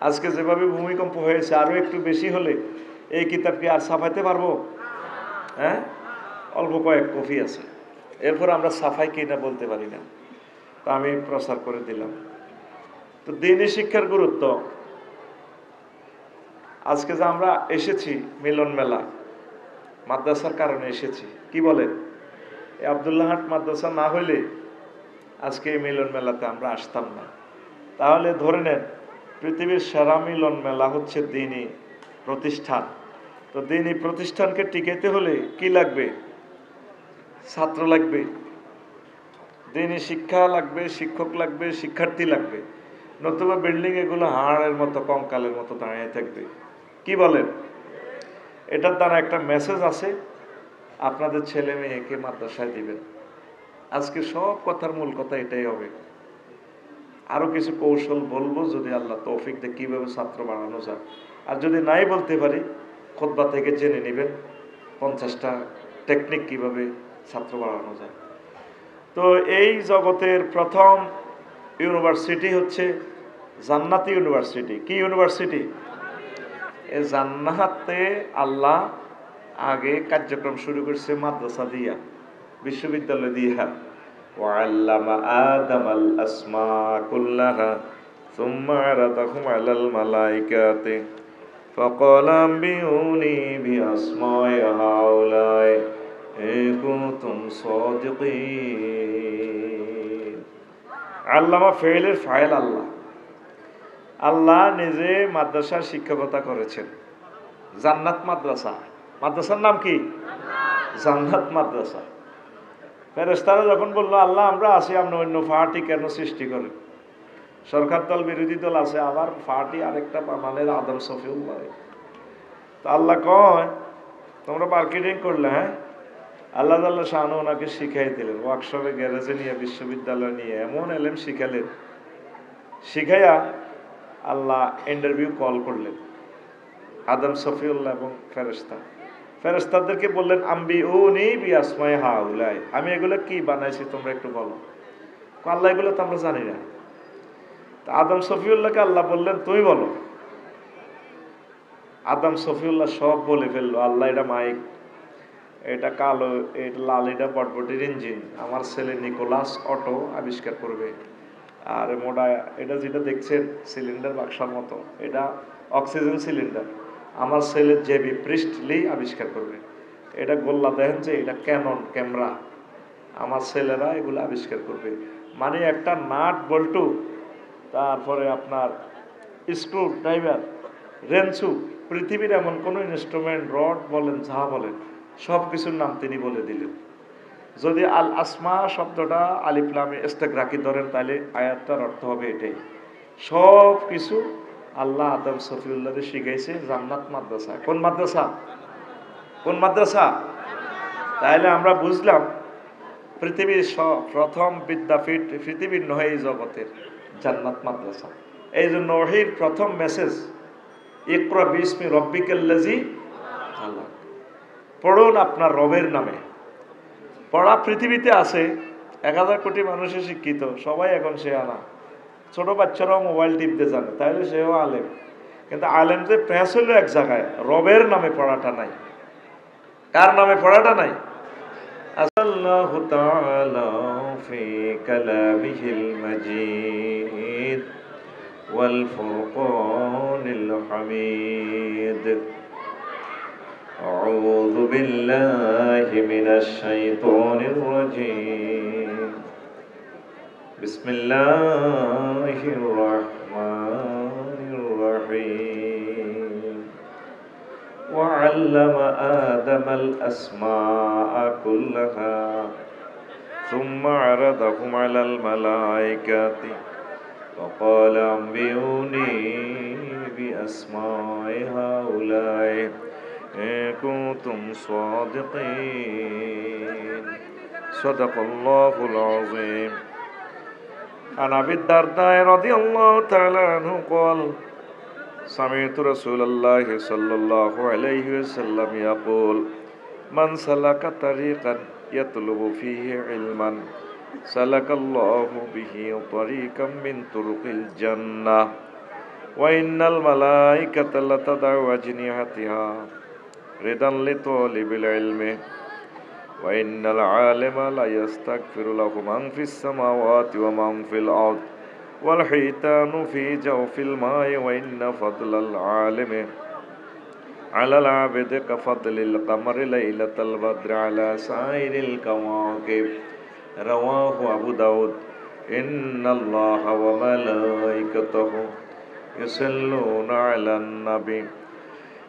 আজকে যেভাবে ভূমিকম্প হয়েছে আরও একটু বেশি হলে এই কিতাবকে আর ছাপাইতে পারব? হ্যাঁ? অল্প কয়েক কপি আছে। এরপর আমরা সাফাই কিনা বলতে পারি না। তা আমি প্রচার করে দিলাম। তো দিনী শিক্ষার গুরুত্ব। আজকে যে আমরা এসেছি মিলন মেলা, মাদ্রাসার কারণে এসেছি, কি বলেন? আবদুল্লাহাট মাদ্রাসা না হইলে আজকে এই মিলন মেলাতে আমরা আসতাম না। তাহলে ধরে নেন পৃথিবীর সেরা মিলন মেলা হচ্ছে দিনই প্রতিষ্ঠান। তো দিনী প্রতিষ্ঠানকে টিকাইতে হলে কি লাগবে? ছাত্র লাগবে দিনই শিক্ষা লাগবে, শিক্ষক লাগবে, শিক্ষার্থী লাগবে। নতুবা বিল্ডিং এগুলো হাড়ের মতো, কঙ্কালের মতো দাঁড়িয়ে থাকবে। কি বলেন? এটার দ্বারা একটা মেসেজ আছে আপনাদের ছেলে মেয়েকে মাদ্রাসায় দিবেন। আজকে সব কথার মূল কথা এটাই হবে। আরও কিছু কৌশল বলব যদি আল্লাহ তৌফিক দিয়ে, কীভাবে ছাত্র বাড়ানো যায়। আর যদি নাই বলতে পারি, খোদবা থেকে জেনে নেবেন পঞ্চাশটা টেকনিক কীভাবে ছাত্র বাড়ানো যায়। তো এই জগতের প্রথম ইউনিভার্সিটি হচ্ছে জান্নাতি ইউনিভার্সিটি। কি ইউনিভার্সিটি? এই জান্নাতে আল্লাহ আগে কার্যক্রম শুরু করছে মাদ্রাসা দিয়া, বিশ্ববিদ্যালয় দিয়া। وعلم آدم الأسماء كلها ثم عرضهم على الملائكة فقال أنبئوني بأسماء هؤلاء إن كنتم صادقين আল্লামা ফেলের ফাইল আল্লাহ আল্লাহ নিজে মাদ্রাসার শিক্ষকতা করেছেন জান্নাত মাদ্রাসা মাদ্রাসার নাম কি জান্নাত মাদ্রাসা ফেরেস্তারা যখন বলল, আল্লাহ, আমরা আছি আপনি অন্য ফাটি কেন সৃষ্টি করেন সরকার দল, বিরোধী দল আছে, আবার ফাটি আরেকটা মানে আদম সফিউল্লাহ তা আল্লাহ কয়, তোমরা মার্কেটিং করলে হ্যাঁ? আল্লাহ তাল্লাহ শাহানু ওনাকে শিখাই দিলেন ওয়ার্কশপে গ্যারেজে নিয়ে, বিশ্ববিদ্যালয় নিয়ে, এমন এলেম শিখালেন। শিখাইয়া আল্লাহ ইন্টারভিউ কল করলেন, আদম সফিউল্লাহ এবং ফেরেস্তা ফেরেস্তাদেরকে বললেন আম্বি ও নেই বি হা আমি এগুলো কি বানাইছি তোমরা একটু বলো? আল্লাহ এগুলো তো আমরা জানি না। আদম সফিউল্লাহকে আল্লাহ বললেন, তুমি বলো। আদম সফিউল্লাহ সব বলে ফেলল, আল্লাহ, এটা মাইক, এটা কালো, এটা লাল, এটা বটবটির ইঞ্জিন। আমার ছেলে নিকোলাস অটো আবিষ্কার করবে। আর মোটা, এটা যেটা দেখছেন, সিলিন্ডার বাক্সার মতো, এটা অক্সিজেন সিলিন্ডার। আমার ছেলে জেবি পৃষ্ঠলি আবিষ্কার করবে। এটা গোল্লা দেখেন যে এটা ক্যানন ক্যামেরা। আমার ছেলেরা এগুলো আবিষ্কার করবে। মানে একটা নাট বল্টু, তারপরে আপনার স্ক্রু ড্রাইভার রেঞ্চু পৃথিবীর এমন কোনো ইনস্ট্রুমেন্ট রড বলেন, যা বলেন সব কিছুর নাম তিনি বলে দিলেন। যদি আল আসমা শব্দটা আলিফলামে ইস্তেকরাকি ধরেন, তাহলে আয়াতটার অর্থ হবে এটাই। সব কিছু আল্লাহ আদম সফিউল্লাহকে শিখাইছে জান্নাত মাদ্রাসা। কোন মাদ্রাসা? কোন মাদ্রাসা? তাহলে আমরা বুঝলাম, পৃথিবীর প্রথম বিদ্যাপীঠ, পৃথিবীর নহে এই জগতের জান্নাত মাদ্রাসা। এই জন্য ওহির প্রথম মেসেজ, ইকরা বিসমি রব্বিকাল্লাজি আল্লাহ পড়ুন আপনার রবের নামে। পড়া পৃথিবীতে আছে, এক হাজার কোটি মানুষের শিক্ষিত, সবাই এখন সে আনা। ছোট বাচ্চারাও মোবাইল টিপতে জানে তাহলে সেও আলেম কিন্তু আলেম যে প্যাঁচ হলো এক জায়গায় রবের নামে পড়াটা নাই কার নামে পড়াটা নাই আল্লাহ তাআলা ফি কালামিহিল মাজিদ ওয়াল ফুরকানিল হামিদ أعوذ بالله من الشيطان الرجيم بسم الله الرحمن الرحيم. وعلم آدم الأسماء كلها ثم عرضهم على الملائكة وقال أنبئوني بأسماء هؤلاء إن كنتم صادقين. صدق الله العظيم. عن أبي الدرداء رضي الله تعالى عنه قال سمعت رسول الله صلى الله عليه وسلم يقول من سلك طريقا يطلب فيه علما سلك الله به طريقا من طرق الجنة وإن الملائكة لتضع أجنحتها رضا لطالب العلم وإن العالم لا يستغفر له من في السماوات ومن في الأرض والحيتان في جوف الماء وإن فضل العالم على العبد كفضل القمر ليلة البدر على سائر الكواكب. رواه أبو داود. إن الله وملائكته يصلون على النبي.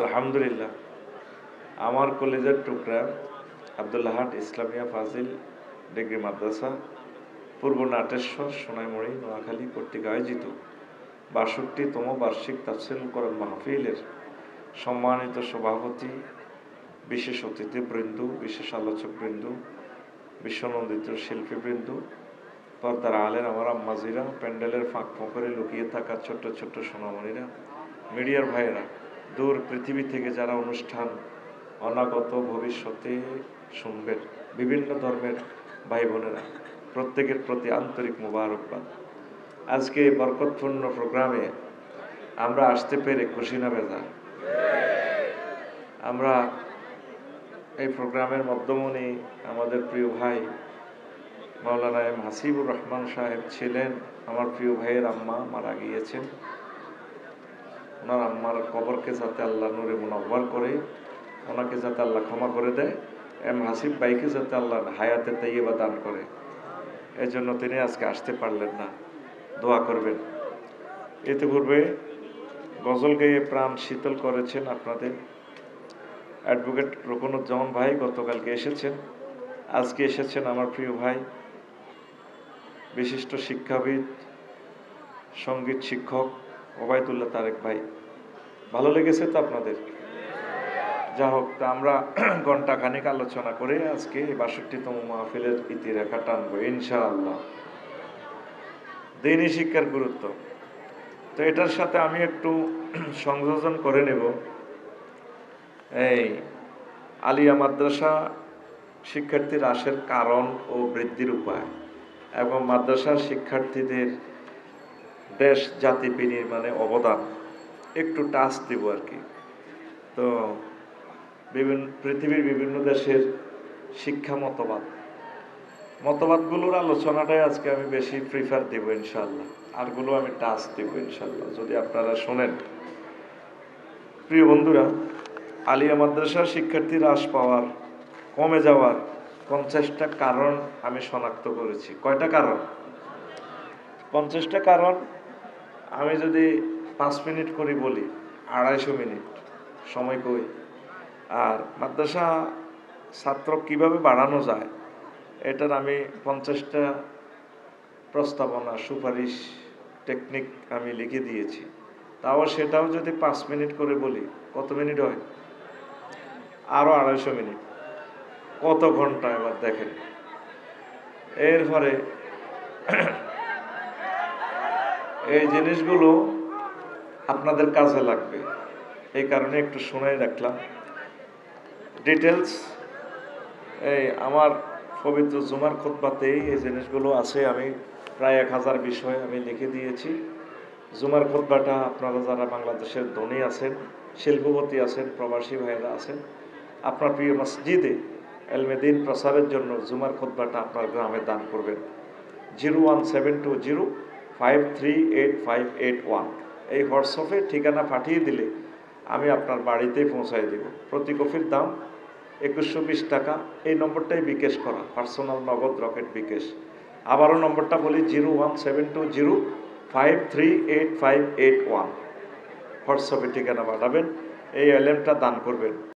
আলহামদুলিল্লাহ। আমার কলেজের টুকরা আবদুল্লাহাট ইসলামিয়া ফাজিল ডিগ্রি মাদ্রাসা, পূর্ব নাটেশ্বর, সোনাইমুড়ি, নোয়াখালী কর্তৃক আয়োজিত বাষট্টিতম বার্ষিক তাফসিল করম মাহফিলের সম্মানিত সভাপতি, বিশেষ অতিথিবৃন্দ, বিশেষ আলোচকবৃন্দ, বিশ্বনন্দিত শিল্পীবৃন্দ, পর্দার আলের আমার আম্মাজিরা, প্যান্ডেলের ফাঁক ফোঁকরে লুকিয়ে থাকা ছোট্ট ছোট্ট সোনামণিরা, মিডিয়ার ভাইয়েরা দূর পৃথিবী থেকে যারা অনুষ্ঠান অনাগত ভবিষ্যতে শুনবেন বিভিন্ন ধর্মের ভাই বোনেরা প্রত্যেকের প্রতি আন্তরিক মোবারকবাদ। আজকে এই বরকতপূর্ণ প্রোগ্রামে আমরা আসতে পেরে খুশি না বেজার আমরা এই প্রোগ্রামের মধ্যমণি আমাদের প্রিয় ভাই মাওলানা এম হাসিবুর রহমান সাহেব ছিলেন। আমার প্রিয় ভাইয়ের আম্মা মারা গিয়েছেন। ওনার আম্মার কবরকে যাতে আল্লাহ নূরে মুনব্বর করে, ওনাকে যাতে আল্লাহ ক্ষমা করে দেয়, এম হাসিব ভাইকে যাতে আল্লাহ হায়াতে তাইয়েবা দান করে। এজন্য তিনি আজকে আসতে পারলেন না। দোয়া করবেন। এতে পূর্বে গজল গেয়ে প্রাণ শীতল করেছেন আপনাদের। অ্যাডভোকেট রকনুজ্জামান ভাই গতকালকে এসেছেন। আজকে এসেছেন আমার প্রিয় ভাই, বিশিষ্ট শিক্ষাবিদ, সংগীত শিক্ষক ওবায়দুল্লাহ তারেক ভাই, ভালো লেগেছে তো আপনাদের? যা হোক, তা আমরা ঘণ্টা খানিক আলোচনা করে আজকে বাষট্টিতম মাহফিলের ইতিরেখা টানবো, ইনশাআল্লাহ। দিনী শিক্ষার গুরুত্ব। তো এটার সাথে আমি একটু সংযোজন করে নেব। এই আলিয়া মাদ্রাসা শিক্ষার্থীর হ্রাসের কারণ ও বৃদ্ধির উপায় এবং মাদ্রাসার শিক্ষার্থীদের দেশ জাতি বিনির্মাণে অবদান। একটু টাচ দিব আর কি তো বিভিন্ন, পৃথিবীর বিভিন্ন দেশের শিক্ষা মতবাদ। মতবাদগুলোর আলোচনাটাই আজকে আমি বেশি প্রিফার দেব ইনশাল্লাহ আরগুলো আমি টাচ দেব ইনশাল্লাহ যদি আপনারা শোনেন। প্রিয় বন্ধুরা, আলিয়া মাদ্রাসার শিক্ষার্থী হ্রাস পাওয়ার, কমে যাওয়ার পঞ্চাশটা কারণ আমি শনাক্ত করেছি। কয়টা কারণ? পঞ্চাশটা কারণ আমি যদি পাঁচ মিনিট করে বলি, আড়াইশো মিনিট, সময় কই? আর মাদ্রাসা ছাত্র কীভাবে বাড়ানো যায়, এটার আমি পঞ্চাশটা প্রস্তাবনা, সুপারিশ, টেকনিক আমি লিখে দিয়েছি। তাও সেটাও যদি পাঁচ মিনিট করে বলি, কত মিনিট হয়? আরও আড়াইশো মিনিট। কত ঘণ্টা এবার দেখেন। এরপরে এই জিনিসগুলো আপনাদের কাজে লাগবে। এই কারণে একটু শুনেই রাখলাম। ডিটেলস এই আমার পবিত্র জুমার খোদবাতেই এই জিনিসগুলো আছে। আমি প্রায় এক হাজার বিষয় আমি লিখে দিয়েছি। জুমার খোদবাটা আপনারা যারা বাংলাদেশের ধনী আছেন, শিল্পপতি আছেন, প্রবাসী ভাইয়েরা আছেন, আপনার প্রিয় মসজিদে এলমেদিন প্রসারের জন্য জুমার খোদবাটা আপনার গ্রামে দান করবেন। Zero one seven two zero five three eight five eight one এই হোয়াটসঅ্যাপে ঠিকানা পাঠিয়ে দিলে আমি আপনার বাড়িতেই পৌঁছায় দেব। প্রতি কপির দাম একুশশো বিশ টাকা। এই নম্বরটাই বিকেশ করা। পার্সোনাল নগদ রকেট বিকেশ। আবারও নম্বরটা বলি, zero one seven two zero, five three eight five eight one. হোয়াটসঅ্যাপে ঠিকানা পাঠাবেন। এই অ্যালেমটা দান করবেন।